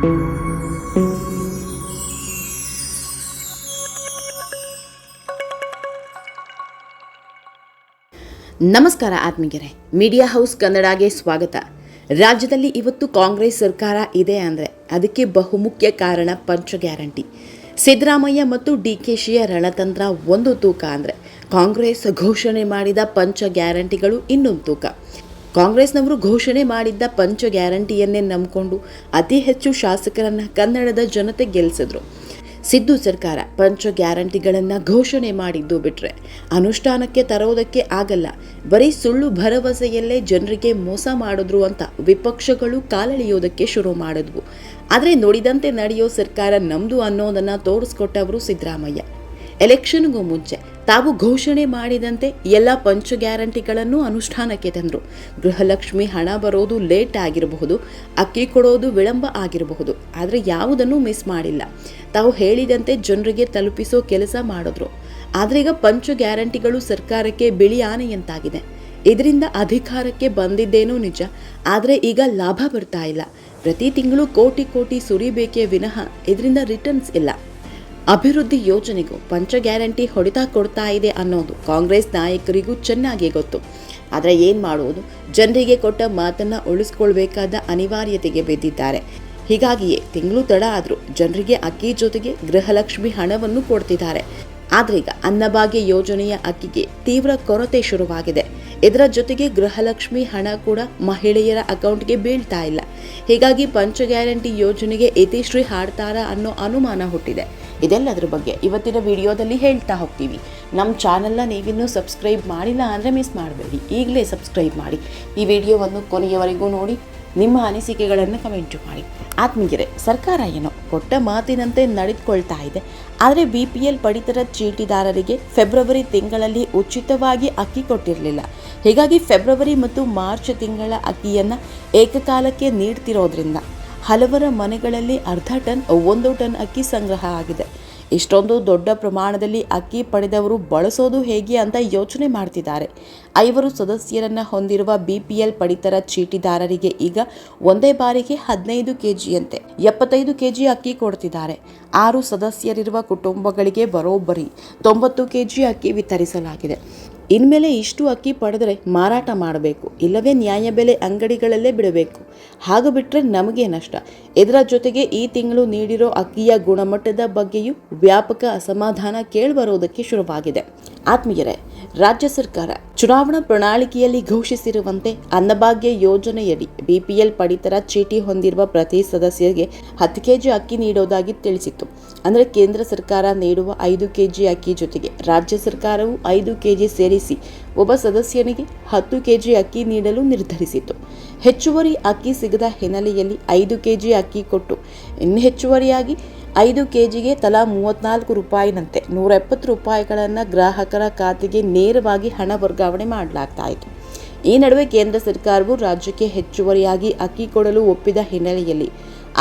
ನಮಸ್ಕಾರ ಆತ್ಮೀಗೆರೆ media house ಕನ್ನಡಗೆ ಸ್ವಾಗತ. ರಾಜ್ಯದಲ್ಲಿ ಇವತ್ತು ಕಾಂಗ್ರೆಸ್ ಸರ್ಕಾರ ಇದೆ ಅಂದರೆ ಅದಕ್ಕೆ ಬಹುಮುಖ್ಯ ಕಾರಣ ಪಂಚ ಗ್ಯಾರಂಟಿ. ಸಿದ್ದರಾಮಯ್ಯ ಮತ್ತು ಡಿ ಕೆ ಶಿಯ ರಣತಂತ್ರ ಒಂದು ತೂಕ ಅಂದರೆ ಕಾಂಗ್ರೆಸ್ ಘೋಷಣೆ ಮಾಡಿದ ಪಂಚ ಗ್ಯಾರಂಟಿಗಳು ಇನ್ನೊಂದು ತೂಕ. ಕಾಂಗ್ರೆಸ್ನವರು ಘೋಷಣೆ ಮಾಡಿದ್ದ ಪಂಚ ಗ್ಯಾರಂಟಿಯನ್ನೇ ನಂಬಿಕೊಂಡು ಅತಿ ಹೆಚ್ಚು ಶಾಸಕರನ್ನು ಕನ್ನಡದ ಜನತೆ ಗೆಲ್ಲಿಸಿದ್ರು ಸಿದ್ದು ಸರ್ಕಾರ ಪಂಚ ಗ್ಯಾರಂಟಿಗಳನ್ನು ಘೋಷಣೆ ಮಾಡಿದ್ದು ಬಿಟ್ರೆ ಅನುಷ್ಠಾನಕ್ಕೆ ತರೋದಕ್ಕೆ ಆಗಲ್ಲ. ಬರೀ ಸುಳ್ಳು ಭರವಸೆಯಲ್ಲೇ ಜನರಿಗೆ ಮೋಸ ಮಾಡಿದ್ರು ಅಂತ ವಿಪಕ್ಷಗಳು ಕಾಲೆಳೆಯೋದಕ್ಕೆ ಶುರು ಮಾಡಿದ್ವು. ಆದರೆ ನೋಡಿದಂತೆ ನಡೆಯೋ ಸರ್ಕಾರ ನಮ್ಮದು ಅನ್ನೋದನ್ನ ತೋರಿಸ್ಕೊಟ್ಟವರು ಸಿದ್ದರಾಮಯ್ಯ. ಎಲೆಕ್ಷನ್ಗೂ ಮುಂಚೆ ತಾವು ಘೋಷಣೆ ಮಾಡಿದಂತೆ ಎಲ್ಲ ಪಂಚ ಗ್ಯಾರಂಟಿಗಳನ್ನು ಅನುಷ್ಠಾನಕ್ಕೆ ತಂದರು. ಗೃಹಲಕ್ಷ್ಮಿ ಹಣ ಬರೋದು ಲೇಟ್ ಆಗಿರಬಹುದು, ಅಕ್ಕಿ ಕೊಡೋದು ವಿಳಂಬ ಆಗಿರಬಹುದು, ಆದರೆ ಯಾವುದನ್ನು ಮಿಸ್ ಮಾಡಿಲ್ಲ. ತಾವು ಹೇಳಿದಂತೆ ಜನರಿಗೆ ತಲುಪಿಸೋ ಕೆಲಸ ಮಾಡಿದ್ರು. ಆದರೆ ಈಗ ಪಂಚ ಗ್ಯಾರಂಟಿಗಳು ಸರ್ಕಾರಕ್ಕೆ ಬಿಳಿ ಆನೆಯಂತಾಗಿದೆ. ಇದರಿಂದ ಅಧಿಕಾರಕ್ಕೆ ಬಂದಿದ್ದೇನೋ ನಿಜ, ಆದರೆ ಈಗ ಲಾಭ ಬರ್ತಾ ಇಲ್ಲ. ಪ್ರತಿ ತಿಂಗಳು ಕೋಟಿ ಕೋಟಿ ಸುರಿಬೇಕೇ ವಿನಃ ಇದರಿಂದ ರಿಟರ್ನ್ಸ್ ಇಲ್ಲ. ಅಭಿವೃದ್ಧಿ ಯೋಜನೆಗೂ ಪಂಚ ಗ್ಯಾರಂಟಿ ಹೊಡೆತ ಕೊಡ್ತಾ ಇದೆ ಅನ್ನೋದು ಕಾಂಗ್ರೆಸ್ ನಾಯಕರಿಗೂ ಚೆನ್ನಾಗಿ ಗೊತ್ತು. ಆದರೆ ಏನು ಮಾಡುವುದು? ಜನರಿಗೆ ಕೊಟ್ಟ ಮಾತನ್ನು ಉಳಿಸ್ಕೊಳ್ಬೇಕಾದ ಅನಿವಾರ್ಯತೆಗೆ ಬಿದ್ದಿದ್ದಾರೆ. ಹೀಗಾಗಿಯೇ ತಿಂಗಳು ತಡ ಆದರೂ ಜನರಿಗೆ ಅಕ್ಕಿ ಜೊತೆಗೆ ಗೃಹಲಕ್ಷ್ಮಿ ಹಣವನ್ನು ಕೊಡ್ತಿದ್ದಾರೆ. ಆದ್ರೀಗ ಅನ್ನಭಾಗ್ಯ ಯೋಜನೆಯ ಅಕ್ಕಿಗೆ ತೀವ್ರ ಕೊರತೆ ಶುರುವಾಗಿದೆ. ಇದರ ಜೊತೆಗೆ ಗೃಹಲಕ್ಷ್ಮಿ ಹಣ ಕೂಡ ಮಹಿಳೆಯರ ಅಕೌಂಟ್ಗೆ ಬೀಳ್ತಾ ಇಲ್ಲ. ಹೀಗಾಗಿ ಪಂಚ ಗ್ಯಾರಂಟಿ ಯೋಜನೆಗೆ ಯತಿಶ್ರೀ ಹಾಡ್ತಾರಾ ಅನ್ನೋ ಅನುಮಾನ ಹುಟ್ಟಿದೆ. ಇದೆಲ್ಲದ್ರ ಬಗ್ಗೆ ಇವತ್ತಿನ ವಿಡಿಯೋದಲ್ಲಿ ಹೇಳ್ತಾ ಹೋಗ್ತೀವಿ. ನಮ್ಮ ಚಾನಲ್ನ ನೀವಿನ್ನೂ ಸಬ್ಸ್ಕ್ರೈಬ್ ಮಾಡಿಲ್ಲ ಅಂದರೆ ಮಿಸ್ ಮಾಡಬೇಡಿ. ಈಗಲೇ ಸಬ್ಸ್ಕ್ರೈಬ್ ಮಾಡಿ. ಈ ವಿಡಿಯೋವನ್ನು ಕೊನೆಯವರೆಗೂ ನೋಡಿ, ನಿಮ್ಮ ಅನಿಸಿಕೆಗಳನ್ನು ಕಮೆಂಟು ಮಾಡಿ. ಆತ್ಮೀಯರೇ, ಸರ್ಕಾರ ಏನೋ ಕೊಟ್ಟ ಮಾತಿನಂತೆ ನಡೆದುಕೊಳ್ತಾ ಇದೆ. ಆದರೆ ಬಿ ಪಿ ಎಲ್ ಪಡಿತರ ಚೀಟಿದಾರರಿಗೆ ಫೆಬ್ರವರಿ ತಿಂಗಳಲ್ಲಿ ಉಚಿತವಾಗಿ ಅಕ್ಕಿ ಕೊಟ್ಟಿರಲಿಲ್ಲ. ಹೀಗಾಗಿ ಫೆಬ್ರವರಿ ಮತ್ತು ಮಾರ್ಚ್ ತಿಂಗಳ ಅಕ್ಕಿಯನ್ನು ಏಕಕಾಲಕ್ಕೆ ನೀಡ್ತಿರೋದ್ರಿಂದ ಹಲವರ ಮನೆಗಳಲ್ಲಿ ಅರ್ಧ ಟನ್, ಒಂದು ಟನ್ ಅಕ್ಕಿ ಸಂಗ್ರಹ ಆಗಿದೆ. ಇಷ್ಟೊಂದು ದೊಡ್ಡ ಪ್ರಮಾಣದಲ್ಲಿ ಅಕ್ಕಿ ಪಡೆದವರು ಬಳಸೋದು ಹೇಗೆ ಅಂತ ಯೋಚನೆ ಮಾಡ್ತಿದ್ದಾರೆ. ಐವರು ಸದಸ್ಯರನ್ನ ಹೊಂದಿರುವ ಬಿಪಿಎಲ್ ಪಡಿತರ ಚೀಟಿದಾರರಿಗೆ ಈಗ ಒಂದೇ ಬಾರಿಗೆ ಹದಿನೈದು ಕೆಜಿಯಂತೆ ಎಪ್ಪತ್ತೈದು ಕೆಜಿ ಅಕ್ಕಿ ಕೊಡ್ತಿದ್ದಾರೆ. ಆರು ಸದಸ್ಯರಿರುವ ಕುಟುಂಬಗಳಿಗೆ ಬರೋಬ್ಬರಿ ತೊಂಬತ್ತು ಕೆಜಿ ಅಕ್ಕಿ ವಿತರಿಸಲಾಗಿದೆ. ಇನ್ಮೇಲೆ ಇಷ್ಟು ಅಕ್ಕಿ ಪಡೆದರೆ ಮಾರಾಟ ಮಾಡಬೇಕು, ಇಲ್ಲವೇ ನ್ಯಾಯ ಬೆಲೆ ಅಂಗಡಿಗಳಲ್ಲೇ ಬಿಡಬೇಕು. ಹಾಗೆ ಬಿಟ್ಟರೆ ನಮಗೆ ನಷ್ಟ. ಇದರ ಜೊತೆಗೆ ಈ ತಿಂಗಳು ನೀಡಿರೋ ಅಕ್ಕಿಯ ಗುಣಮಟ್ಟದ ಬಗ್ಗೆಯೂ ವ್ಯಾಪಕ ಅಸಮಾಧಾನ ಕೇಳಿಬರೋದಕ್ಕೆ ಶುರುವಾಗಿದೆ. ಆತ್ಮೀಯರೇ, ರಾಜ್ಯ ಸರ್ಕಾರ ಚುನಾವಣಾ ಪ್ರಣಾಳಿಕೆಯಲ್ಲಿ ಘೋಷಿಸಿರುವಂತೆ ಅನ್ನಭಾಗ್ಯ ಯೋಜನೆಯಡಿ ಬಿಪಿಎಲ್ ಪಡಿತರ ಚೀಟಿ ಹೊಂದಿರುವ ಪ್ರತಿ ಸದಸ್ಯರಿಗೆ ಹತ್ತು ಕೆಜಿ ಅಕ್ಕಿ ನೀಡೋದಾಗಿ ತಿಳಿಸಿತ್ತು. ಅಂದರೆ ಕೇಂದ್ರ ಸರ್ಕಾರ ನೀಡುವ ಐದು ಕೆಜಿ ಅಕ್ಕಿ ಜೊತೆಗೆ ರಾಜ್ಯ ಸರ್ಕಾರವು ಐದು ಕೆಜಿ ಒಬ್ಬ ಸದಸ್ಯನಿಗೆ ಹತ್ತು ಕೆಜಿ ಅಕ್ಕಿ ನೀಡಲು ನಿರ್ಧರಿಸಿತು. ಹೆಚ್ಚುವರಿ ಅಕ್ಕಿ ಸಿಗದ ಹಿನ್ನೆಲೆಯಲ್ಲಿ ಐದು ಕೆಜಿ ಅಕ್ಕಿ ಕೊಟ್ಟು, ಇನ್ನು ಹೆಚ್ಚುವರಿಯಾಗಿ ಐದು ಕೆಜಿಗೆ ತಲಾ ಮೂವತ್ನಾಲ್ಕು ರೂಪಾಯಿನಂತೆ ನೂರ ಎಪ್ಪತ್ತು ರೂಪಾಯಿಗಳನ್ನು ಗ್ರಾಹಕರ ಖಾತೆಗೆ ನೇರವಾಗಿ ಹಣ ವರ್ಗಾವಣೆ ಮಾಡಲಾಗ್ತಾ ಇತ್ತು ಈ ನಡುವೆ ಕೇಂದ್ರ ಸರ್ಕಾರವು ರಾಜ್ಯಕ್ಕೆ ಹೆಚ್ಚುವರಿಯಾಗಿ ಅಕ್ಕಿ ಕೊಡಲು ಒಪ್ಪಿದ ಹಿನ್ನೆಲೆಯಲ್ಲಿ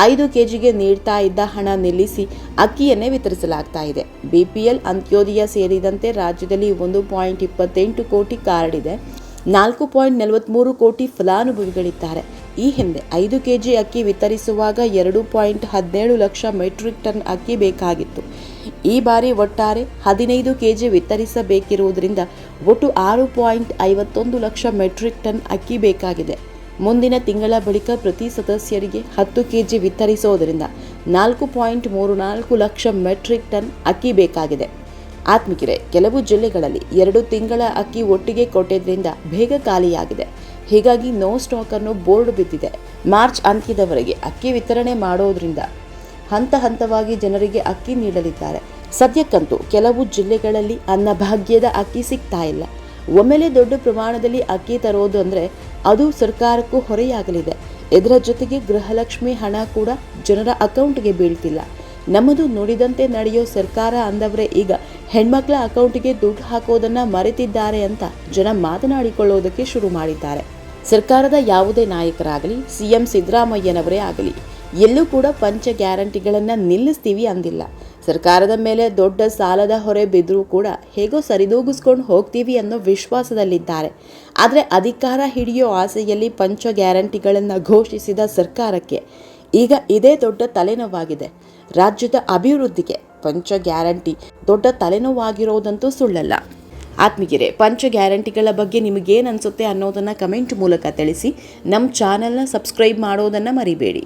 ಐದು ಕೆಜಿಗೆ ನೀಡ್ತಾ ಇದ್ದ ಹಣ ನಿಲ್ಲಿಸಿ ಅಕ್ಕಿಯನ್ನೇ ವಿತರಿಸಲಾಗ್ತಾ ಇದೆ. ಬಿಪಿಎಲ್, ಅಂತ್ಯೋದಯ ಸೇರಿದಂತೆ ರಾಜ್ಯದಲ್ಲಿ ಒಂದು ಪಾಯಿಂಟ್ ಇಪ್ಪತ್ತೆಂಟು ಕೋಟಿ ಕಾರ್ಡ್ ಇದೆ. ನಾಲ್ಕು ಪಾಯಿಂಟ್ ನಲವತ್ತ್ಮೂರು ಕೋಟಿ ಫಲಾನುಭವಿಗಳಿದ್ದಾರೆ. ಈ ಹಿಂದೆ ಐದು ಕೆಜಿ ಅಕ್ಕಿ ವಿತರಿಸುವಾಗ ಎರಡು ಪಾಯಿಂಟ್ ಹದಿನೇಳು ಲಕ್ಷ ಮೆಟ್ರಿಕ್ ಟನ್ ಅಕ್ಕಿ ಬೇಕಾಗಿತ್ತು. ಈ ಬಾರಿ ಒಟ್ಟಾರೆ ಹದಿನೈದು ಕೆಜಿ ವಿತರಿಸಬೇಕಿರುವುದರಿಂದ ಒಟ್ಟು ಆರು ಪಾಯಿಂಟ್ ಐವತ್ತೊಂದು ಲಕ್ಷ ಮೆಟ್ರಿಕ್ ಟನ್ ಅಕ್ಕಿ ಬೇಕಾಗಿದೆ. ಮುಂದಿನ ತಿಂಗಳ ಬಳಿಕ ಪ್ರತಿ ಸದಸ್ಯರಿಗೆ ಹತ್ತು ಕೆಜಿ ವಿತರಿಸೋದರಿಂದ ನಾಲ್ಕು ಪಾಯಿಂಟ್ ಮೂರು ನಾಲ್ಕು ಲಕ್ಷ ಮೆಟ್ರಿಕ್ ಟನ್ ಅಕ್ಕಿ ಬೇಕಾಗಿದೆ. ಆತ್ಮಕೆರೆ, ಕೆಲವು ಜಿಲ್ಲೆಗಳಲ್ಲಿ ಎರಡು ತಿಂಗಳ ಅಕ್ಕಿ ಒಟ್ಟಿಗೆ ಕೊಟ್ಟಿದ್ದರಿಂದ ಬೇಗ ಖಾಲಿಯಾಗಿದೆ. ಹೀಗಾಗಿ ನೋ ಸ್ಟಾಕ್ ಅನ್ನು ಬೋರ್ಡ್ ಬಿದ್ದಿದೆ. ಮಾರ್ಚ್ ಅಂತ್ಯದವರೆಗೆ ಅಕ್ಕಿ ವಿತರಣೆ ಮಾಡೋದ್ರಿಂದ ಹಂತ ಹಂತವಾಗಿ ಜನರಿಗೆ ಅಕ್ಕಿ ನೀಡಲಿದ್ದಾರೆ. ಸದ್ಯಕ್ಕಂತೂ ಕೆಲವು ಜಿಲ್ಲೆಗಳಲ್ಲಿ ಅನ್ನಭಾಗ್ಯದ ಅಕ್ಕಿ ಸಿಗ್ತಾ ಇಲ್ಲ. ಒಮ್ಮೆಲೆ ದೊಡ್ಡ ಪ್ರಮಾಣದಲ್ಲಿ ಅಕ್ಕಿ ತರೋದು ಅಂದರೆ ಅದು ಸರ್ಕಾರಕ್ಕೂ ಹೊರೆಯಾಗಲಿದೆ. ಇದರ ಜೊತೆಗೆ ಗೃಹಲಕ್ಷ್ಮಿ ಹಣ ಕೂಡ ಜನರ ಅಕೌಂಟ್ಗೆ ಬೀಳ್ತಿಲ್ಲ. ನಮ್ಮದು ನುಡಿದಂತೆ ನಡೆಯೋ ಸರ್ಕಾರ ಅಂದವರೇ ಈಗ ಹೆಣ್ಮಕ್ಳ ಅಕೌಂಟ್ಗೆ ದುಡ್ಡು ಹಾಕೋದನ್ನ ಮರೆತಿದ್ದಾರೆ ಅಂತ ಜನ ಮಾತನಾಡಿಕೊಳ್ಳೋದಕ್ಕೆ ಶುರು ಮಾಡಿದ್ದಾರೆ. ಸರ್ಕಾರದ ಯಾವುದೇ ನಾಯಕರಾಗಲಿ, ಸಿಎಂ ಸಿದ್ದರಾಮಯ್ಯನವರೇ ಆಗಲಿ, ಎಲ್ಲೂ ಕೂಡ ಪಂಚ ಗ್ಯಾರಂಟಿಗಳನ್ನು ನಿಲ್ಲಿಸ್ತೀವಿ ಅಂದಿಲ್ಲ. ಸರ್ಕಾರದ ಮೇಲೆ ದೊಡ್ಡ ಸಾಲದ ಹೊರೆ ಬಿದ್ದರೂ ಕೂಡ ಹೇಗೋ ಸರಿದೂಗಿಸ್ಕೊಂಡು ಹೋಗ್ತೀವಿ ಅನ್ನೋ ವಿಶ್ವಾಸದಲ್ಲಿದ್ದಾರೆ. ಆದರೆ ಅಧಿಕಾರ ಹಿಡಿಯೋ ಆಸೆಯಲ್ಲಿ ಪಂಚ ಗ್ಯಾರಂಟಿಗಳನ್ನು ಘೋಷಿಸಿದ ಸರ್ಕಾರಕ್ಕೆ ಈಗ ಇದೇ ದೊಡ್ಡ ತಲೆನೋವಾಗಿದೆ. ರಾಜ್ಯದ ಅಭಿವೃದ್ಧಿಗೆ ಪಂಚ ಗ್ಯಾರಂಟಿ ದೊಡ್ಡ ತಲೆನೋವಾಗಿರೋದಂತೂ ಸುಳ್ಳಲ್ಲ. ಆತ್ಮಗಿರೆ ಪಂಚ ಗ್ಯಾರಂಟಿಗಳ ಬಗ್ಗೆ ನಿಮಗೇನು ಅನಿಸುತ್ತೆ ಅನ್ನೋದನ್ನು ಕಮೆಂಟ್ ಮೂಲಕ ತಿಳಿಸಿ ನಮ್ಮ ಚಾನಲ್ನ ಸಬ್ಸ್ಕ್ರೈಬ್ ಮಾಡೋದನ್ನು ಮರಿಬೇಡಿ.